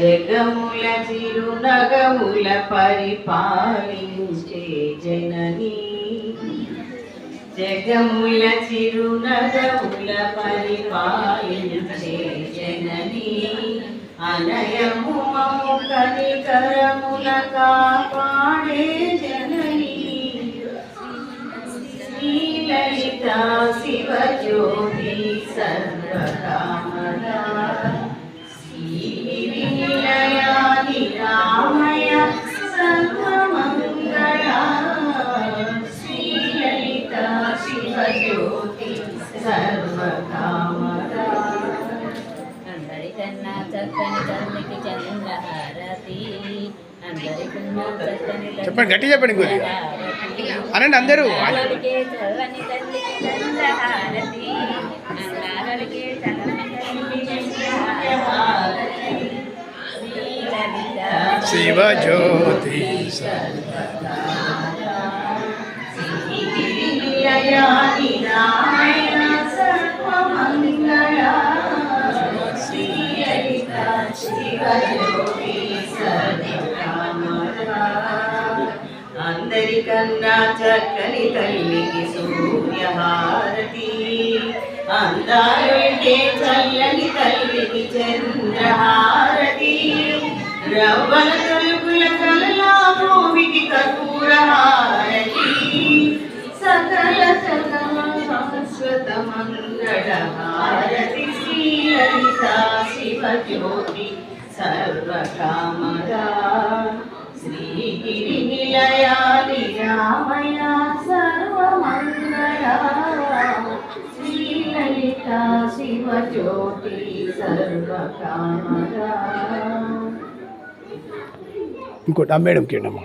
జగముల చిరునగముల పరిపాలించే జనని. జగముల చిరునగముల పరిపాలించే జనని. అనయము మము కనికరముల కాపాడే జననీ. శ్రీలలిత శివజ్యోతి సర్వకామదా చెప్పండి, గట్టి చెప్పండి గురి అనండి అందరూ. అన్నాలకే చల్లని అందరికన్నా చక్కని తల్లికి సూర్యహారతి. అందాలంటే చల్లని తల్లికి చంద్రహారతి. రవ్వల తలుపుల కలలా భూమికి కర్పూరహారతి. సకల సకల శాశ్వత మంగళహారతి శ్రీలలిత శివజ్యోతి సర్వకామదా. శ్రీగిరి నిలయాలి రామయ సర్వమంగళ. శ్రీలలిత శివజ్యోతి సర్వకామదా. ఇంకోటి ఆ మేడంకి ఏంటమ్మా